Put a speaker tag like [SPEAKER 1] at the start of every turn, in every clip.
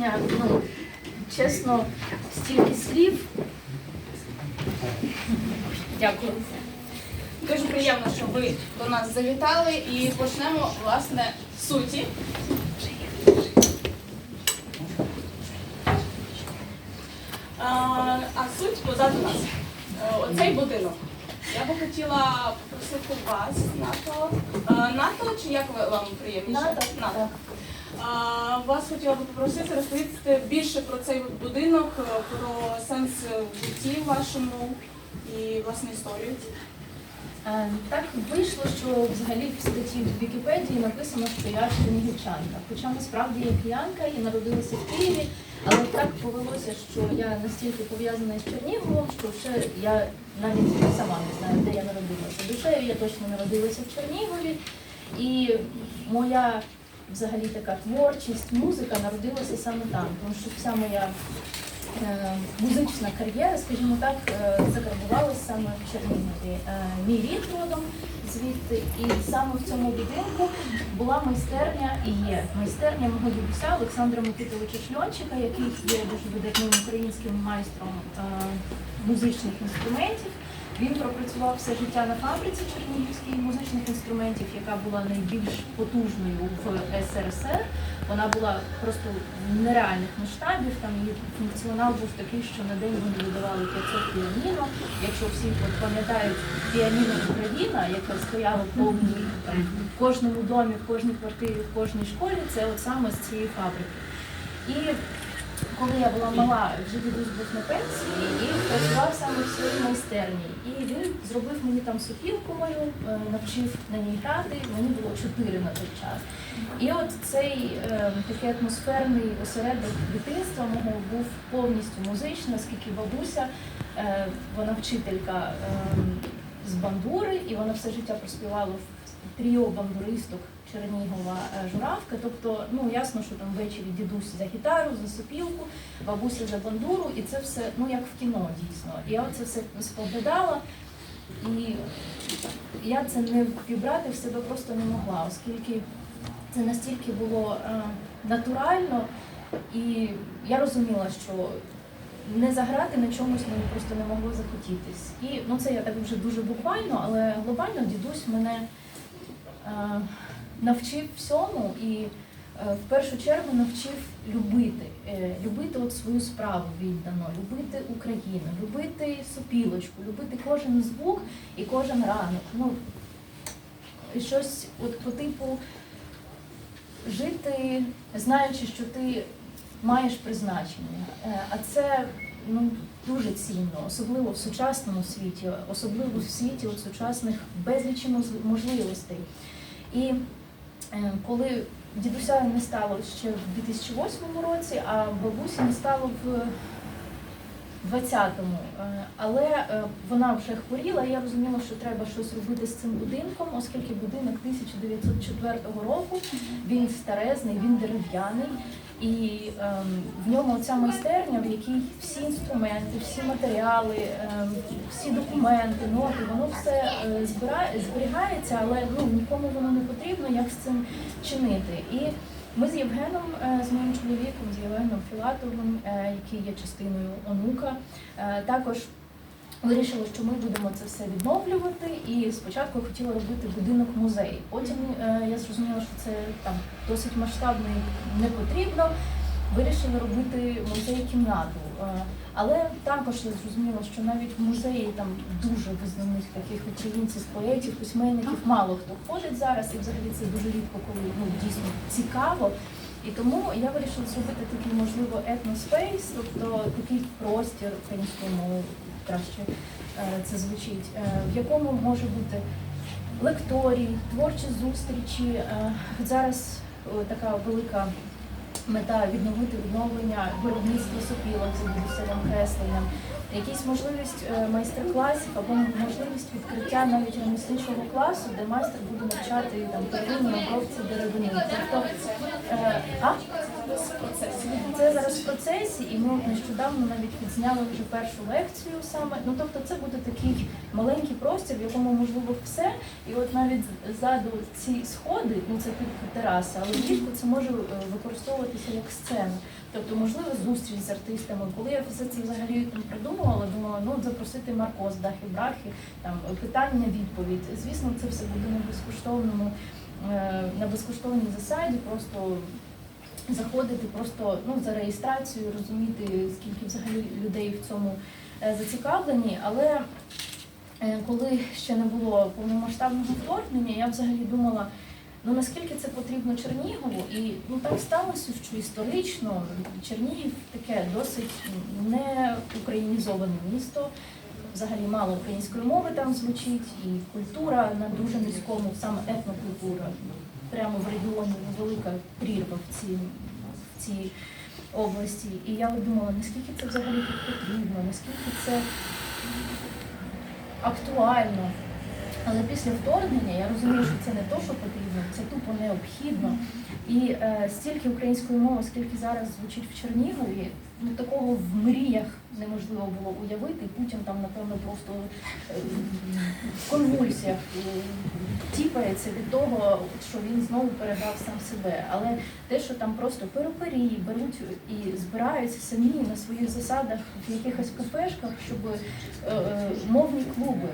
[SPEAKER 1] враження, ну, чесно, стільки слів. Дякую.
[SPEAKER 2] Дуже приємно, що ви до нас завітали і почнемо власне з суті. А, а суть позаду нас. Е, Оцей будинок. Я би хотіла попросити вас, НАТО. Е, НАТО чи як вам приємніше?
[SPEAKER 1] НАТО,
[SPEAKER 2] НАТО. Вас хотіла би попросити розповісти більше про цей будинок, е, про сенс в житті вашому і власне історію.
[SPEAKER 1] Е, Так вийшло, що взагалі в статті в Вікіпедії написано, що я чернігівчанка. Хоча насправді я киянка і народилася в Києві, але так повелося, що я настільки пов'язана з Черніговом, що ще я навіть сама не знаю, де я народилася. Душею я точно народилася в Чернігові, і моя взагалі така творчість, музика народилася саме там, тому що вся моя е, музична кар'єра, скажімо так, е, закарбувалася саме в Чернігові. Е, Мій рід родом звідти, і саме в цьому будинку була майстерня і є майстерня мого дідуся Олександра Микитовича Шльончика, який є дуже видатним українським майстром музичних інструментів. Він пропрацював все життя на фабриці Чернігівській музичних інструментів, яка була найбільш потужною в СРСР. Вона була просто нереальних масштабів. Там її функціонал був такий, що на день вони видавали 500 піаніно. Якщо всі пам'ятають піаніно Україна, яка стояла в повній там в кожному домі, в кожній квартирі, в кожній школі, це от саме з цієї фабрики. І коли я була мала, вже дідусь був на пенсії і працював саме в своїй майстерні. І він зробив мені там сопілку мою, е, навчив на ній грати. Мені було чотири на той час. І от цей е, такий атмосферний осередок дитинства мого був повністю музичний, оскільки бабуся, е, вона вчителька з бандури, і вона все життя проспівала в тріо бандуристок Чернігова е, Журавка. Тобто, ну ясно, що там ввечері дідусь за гітару, за сопілку, бабуся за бандуру, і це все ну як в кіно дійсно. Я оце все споглядала. І я це не вібрати в себе просто не могла, оскільки це настільки було е, натурально, і я розуміла, що не заграти на чомусь мені просто не могло захотітись. І ну це я так вже дуже буквально, але глобально дідусь мене е, навчив всьому і е, в першу чергу навчив любити, е, любити от свою справу віддано, любити Україну, любити сопілочку, любити кожен звук і кожен ранок. Ну, щось от по типу жити, знаючи, що ти маєш призначення. Е, А це ну, дуже цінно, особливо в сучасному світі, особливо в світі от сучасних безлічі можливостей. І коли дідуся не стало ще в 2008 році, а бабусі не стало в 20-му. Е, Але е, вона вже хворіла, і я розуміла, що треба щось робити з цим будинком, оскільки будинок 1904 року, він старезний, він дерев'яний. І ем, в ньому ця майстерня, в якій всі інструменти, всі матеріали, ем, всі документи, ноти, воно все е, збирає, зберігається, але ну, нікому воно не потрібно, як з цим чинити. І ми з Євгеном, е, з моїм чоловіком, з Євгеном Філатовим, е, який є частиною онука, е, також вирішили, що ми будемо це все відновлювати. І спочатку хотіла робити будинок музей. Потім я зрозуміла, що це там досить масштабно і не потрібно. Вирішили робити музей-кімнату. Е, Але також я зрозуміла, що навіть в музеї там дуже визнаних таких українців, поетів, письменників мало хто ходить зараз, і взагалі це дуже рідко, коли ну дійсно цікаво. І тому я вирішила зробити такий, можливо, етноспейс, тобто такий простір українською мовою краще е, це звучить, е, в якому може бути лекторій, творчі зустрічі. Е, Зараз така велика мета відновити відновлення виробництва сопілок за дідусевим кресленням, якісь можливість е, майстер-класів або можливість відкриття навіть ремісничого класу, де майстер буде навчати там первинні обробці деревини. Тобто, е, а? Це зараз в процесі, і ми нещодавно навіть відзняли вже першу лекцію саме. Ну тобто, це буде такий маленький простір, в якому можливо все. І от навіть ззаду ці сходи, ну це тільки тераса, але влітку це може е, використовуватися як сцена. Тобто, можливо, зустріч з артистами. Коли я все це взагалі там придумувала, думала, ну запросити Марко з дахи брахи, там питання, відповідь. Звісно, це все буде на безкоштовному, е, на безкоштовній засаді, просто заходити просто ну, за реєстрацією, розуміти, скільки взагалі людей в цьому е, зацікавлені. Але е, коли ще не було повномасштабного вторгнення, я взагалі думала, ну наскільки це потрібно Чернігову, і ну так сталося, що історично Чернігів таке досить не українізоване місто. Взагалі мало української мови там звучить, і культура на дуже низькому, саме етнокультура. Прямо в регіоні велика прірва в цій, в цій області. І я думала, наскільки це взагалі тут потрібно, наскільки це актуально. Але після вторгнення я розумію, що це не то, що потрібно, це тупо необхідно. І е, стільки української мови, скільки зараз звучить в Чернігові, ну такого в мріях неможливо було уявити. Путін там, напевно, просто е, в конвульсіях е, тіпається від того, що він знову передав сам себе. Але те, що там просто перукарі беруть і збираються самі на своїх засадах в якихось кафешках, щоб е, мовні клуби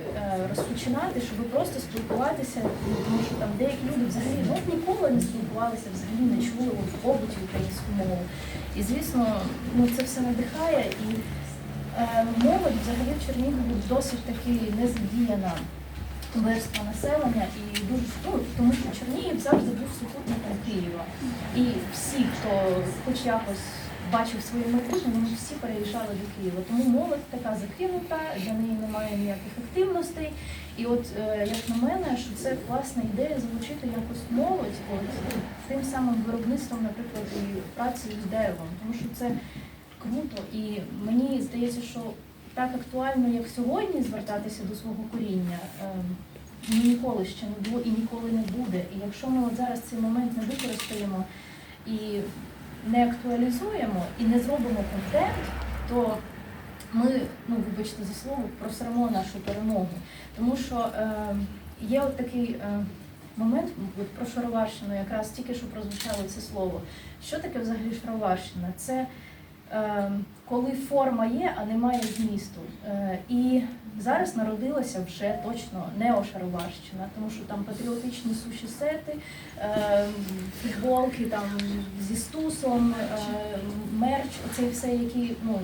[SPEAKER 1] розпочинати, щоб просто спілкуватися, тому що там деякі люди взагалі ну, ніколи не спілкувалися, взагалі не чули в побуті українську мову. І звісно, ну це все надихає і е, молодь взагалі в Чернігові досить таки незадіяна верства населення і дуже ну, тому що Чернігів завжди був супутником Києва. І всі, хто хоч якось бачив своє майбутнє, вони всі переїжджали до Києва. Тому молодь така закинута, для неї немає ніяких активностей. І от е, як на мене, що це класна ідея залучити якось молодь, от тим самим виробництвом, наприклад, і працею з деревом, тому що це круто. І мені здається, що так актуально, як сьогодні, звертатися до свого коріння. ем, Ніколи ще не було і ніколи не буде. І якщо ми от зараз цей момент не використаємо і не актуалізуємо, і не зробимо контент, то ми, ну вибачте за слово, просремо нашу перемогу. Тому що е, є от такий е, момент от про Шароварщину, якраз тільки що прозвучало це слово. Що таке взагалі Шароварщина? Це коли форма є, а немає змісту. Е, і зараз народилася вже точно неошароварщина, тому що там патріотичні суші сети, е, футболки там зі стусом, е, мерч, оце все, які ну.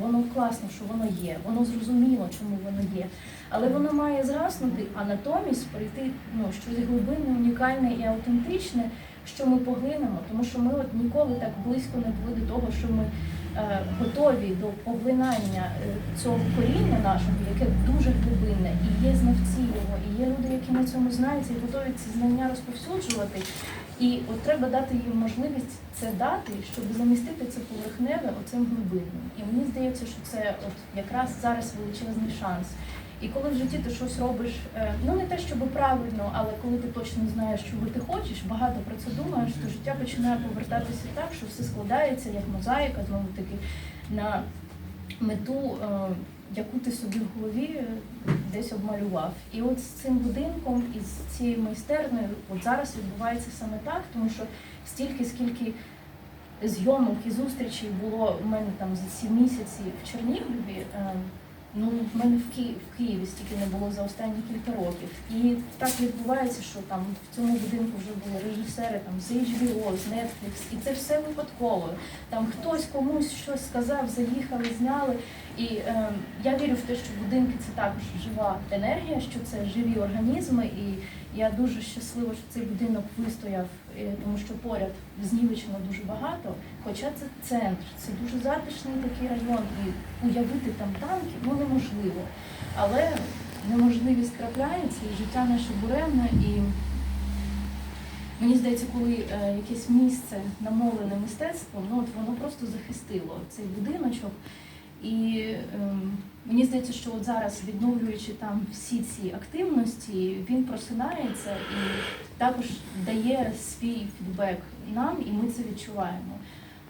[SPEAKER 1] Воно класно, що воно є, воно зрозуміло, чому воно є. Але воно має згаснути, а натомість прийти ну, щось глибинне, унікальне і автентичне, що ми поглинемо, тому що ми от ніколи так близько не були до того, що ми е, готові до поглинання е, цього коріння нашого, яке дуже глибинне, і є знавці його, і є люди, які на цьому знаються і готові ці знання розповсюджувати. І от треба дати їм можливість це дати, щоб замістити це поверхневе оцим глибинним. І мені здається, що це от якраз зараз величезний шанс. І коли в житті ти щось робиш, е, ну не те, щоб правильно, але коли ти точно знаєш, чого ти хочеш, багато про це думаєш, то життя починає повертатися так, що все складається як мозаїка, знову таки на мету, е, яку ти собі в голові е, десь обмалював. І от з цим будинком і з цією майстернею, от зараз відбувається саме так, тому що стільки, скільки зйомок і зустрічей було в мене там за ці місяці в Чернігові. Ну, в мене в Києві, в Києві стільки не було за останні кілька років. І так відбувається, що там в цьому будинку вже були режисери там з HBO, з Netflix, і це все випадково. Там хтось комусь щось сказав, заїхали, зняли. І е, я вірю в те, що будинки це також жива енергія, що це живі організми. І я дуже щаслива, що цей будинок вистояв, е, тому що поряд знівечено дуже багато. Хоча це центр, це дуже затишний такий район, і уявити там танки ну неможливо. Але неможливість трапляється, і життя наше буремне. І мені здається, коли е, якесь місце намовлене мистецтвом, ну от воно просто захистило цей будиночок. І ем, мені здається, що от зараз, відновлюючи там всі ці активності, він просинається і також дає свій фідбек нам, і ми це відчуваємо.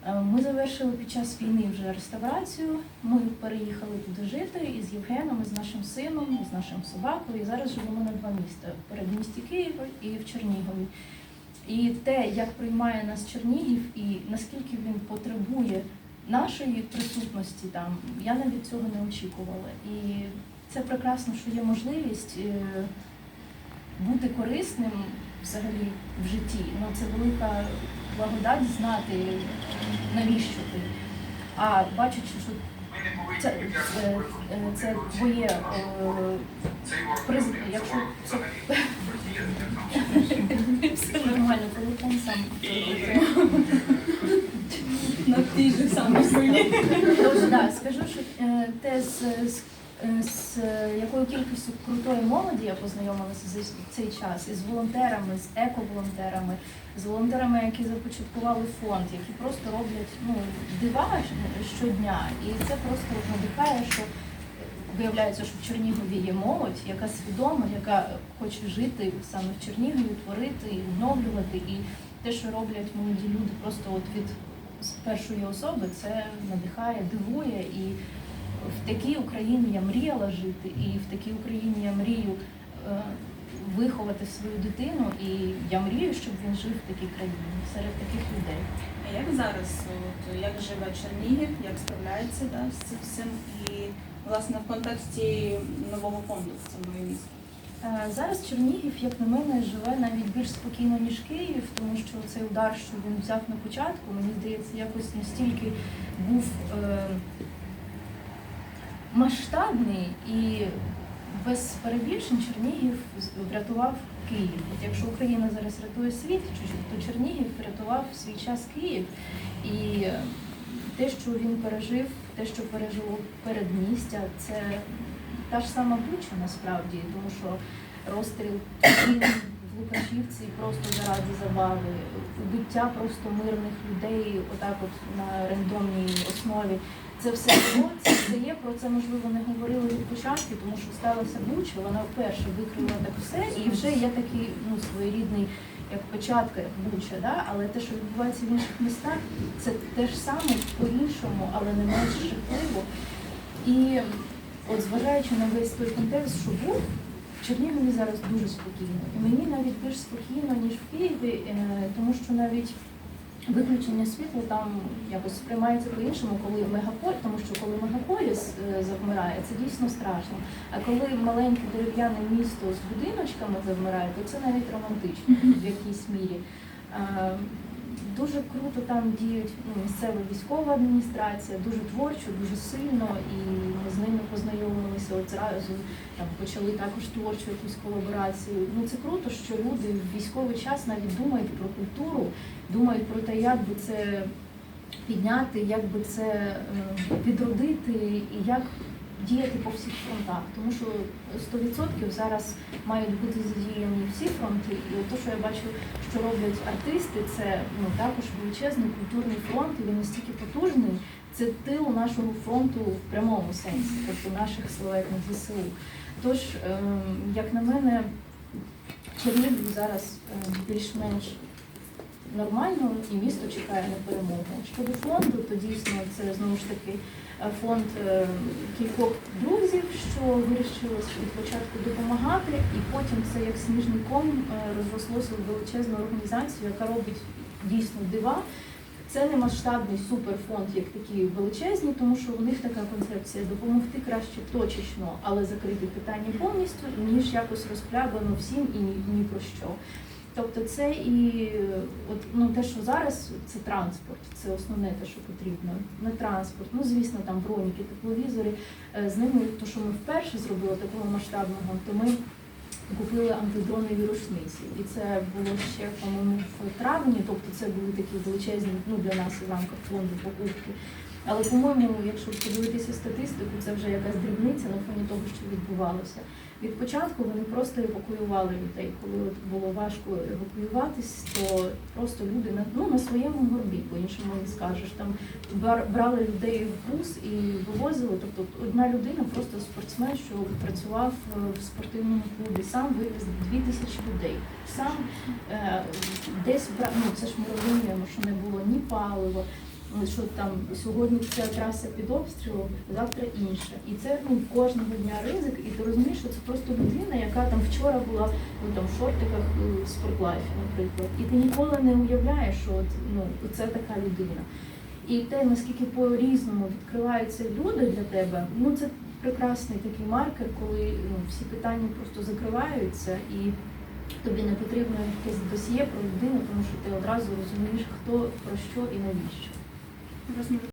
[SPEAKER 1] Е, Ми завершили під час війни вже реставрацію. Ми переїхали туди жити із Євгеном, і з нашим сином, з нашим собакою. І зараз живемо на два міста передмісті Києва і в Чернігові. І те, як приймає нас Чернігів, і наскільки він потребує нашої присутності там, я навіть цього не очікувала. І це прекрасно, що є можливість е, бути корисним взагалі в житті. Ну, це велика благодать знати, навіщо ти. А бачачи, що це, е, е, це твоє приз, якщо це все нормально, телефон сам.
[SPEAKER 2] Тій же самій хвилі.
[SPEAKER 1] Тож, да, скажу, що е, те з, з, е, з е, якою кількістю крутої молоді я познайомилася за цей час, із волонтерами, з еко-волонтерами, з волонтерами, які започаткували фонд, які просто роблять ну, дива щодня. І це просто надихає, що виявляється, що в Чернігові є молодь, яка свідома, яка хоче жити саме в Чернігові, творити, і відновлювати. І те, що роблять молоді люди, просто от від з першої особи, це надихає, дивує. І в такій Україні я мріяла жити, і в такій Україні я мрію е, виховати свою дитину. І я мрію, щоб він жив в такій країні серед таких людей.
[SPEAKER 2] А як зараз, от, як живе Чернігів, як справляється да, з цим всім і власне в контексті нового фонду це моє місто?
[SPEAKER 1] Е, Зараз Чернігів, як на мене, живе навіть більш спокійно, ніж Київ, тому що цей удар, що він взяв на початку, мені здається, якось настільки був е, масштабний і без перебільшень Чернігів врятував Київ. От якщо Україна зараз рятує світ, то Чернігів врятував свій час Київ. І те, що він пережив, те, що пережило передмістя, це та ж сама Буча насправді, тому що розстріл в Лукашівці просто заради забави, убиття просто мирних людей, отак от на рандомній основі. Це все було, це все є, про це можливо не говорили від початку, тому що сталася Буча, вона вперше викрила так все, і вже є такий ну, своєрідний як початка, як Буча, да? але те, що відбувається в інших містах, це те ж саме по-іншому, але не менш жахливо. І от зважаючи на весь той контекст, що був, в Чернігові зараз дуже спокійно. І мені навіть більш спокійно, ніж в Києві, е, тому що навіть виключення світла там якось сприймається по-іншому, коли мегаполіс, тому що коли мегаполіс е, завмирає, це дійсно страшно. А коли маленьке дерев'яне місто з будиночками завмирає, то це навіть романтично в якійсь мірі. Дуже круто там діють ну, місцева військова адміністрація, дуже творчо, дуже сильно, і ми з ними познайомилися от зразу, там почали також творчу якусь колаборацію. Ну це круто, що люди в військовий час навіть думають про культуру, думають про те, як би це підняти, як би це е, відродити і як діяти по всіх фронтах. Тому що 100% зараз мають бути задіяні всі фронти. І те, що я бачу, що роблять артисти, це ну також величезний культурний фронт, і він настільки потужний. Це тил нашого фронту в прямому сенсі, тобто наших славетних ЗСУ. Тож, ем, як на мене, Чернігів зараз ем, більш-менш нормально і місто чекає на перемогу. Щодо фонду, то дійсно це знову ж таки е, фонд е, кількох друзів, що вирішили від початку допомагати, і потім це як сніжний ком е, розрослося в величезну організацію, яка робить дійсно дива. Це не масштабний суперфонд, як такі величезні, тому що у них така концепція допомогти краще точечно, але закрити питання повністю, ніж якось розхлябано всім і ні про що. Тобто це і от, ну, те, що зараз це транспорт, це основне те, що потрібно. Не транспорт, ну звісно, там броніки, тепловізори. Е, З ними, то, що ми вперше зробили такого масштабного, то ми купили антидронові рушниці. І це було ще, по-моєму, в травні, тобто це були такі величезні ну, для нас в рамках фонду покупки. Але, по-моєму, якщо подивитися статистику, це вже якась дрібниця на фоні того, що відбувалося. Від початку вони просто евакуювали людей. Коли от було важко евакуюватись, то просто люди на ну на своєму горбі, по-іншому не скажеш. Там брали людей в бус і вивозили. Тобто одна людина, просто спортсмен, що працював е, в спортивному клубі, сам вивіз дві тисячі людей. Сам е, десь бра... ну це ж ми розуміємо, що не було ні палива. Що там сьогодні ця траса під обстрілом, завтра інша. І це ну, кожного дня ризик, і ти розумієш, що це просто людина, яка там вчора була ну, там, в шортиках е, в спортлайфі, наприклад. І ти ніколи не уявляєш, що от, ну, це така людина. І те, наскільки по-різному відкриваються люди для тебе, ну це прекрасний такий маркер, коли ну, всі питання просто закриваються і тобі не потрібно якесь досьє про людину, тому що ти одразу розумієш, хто про що і навіщо.
[SPEAKER 2] Розумію.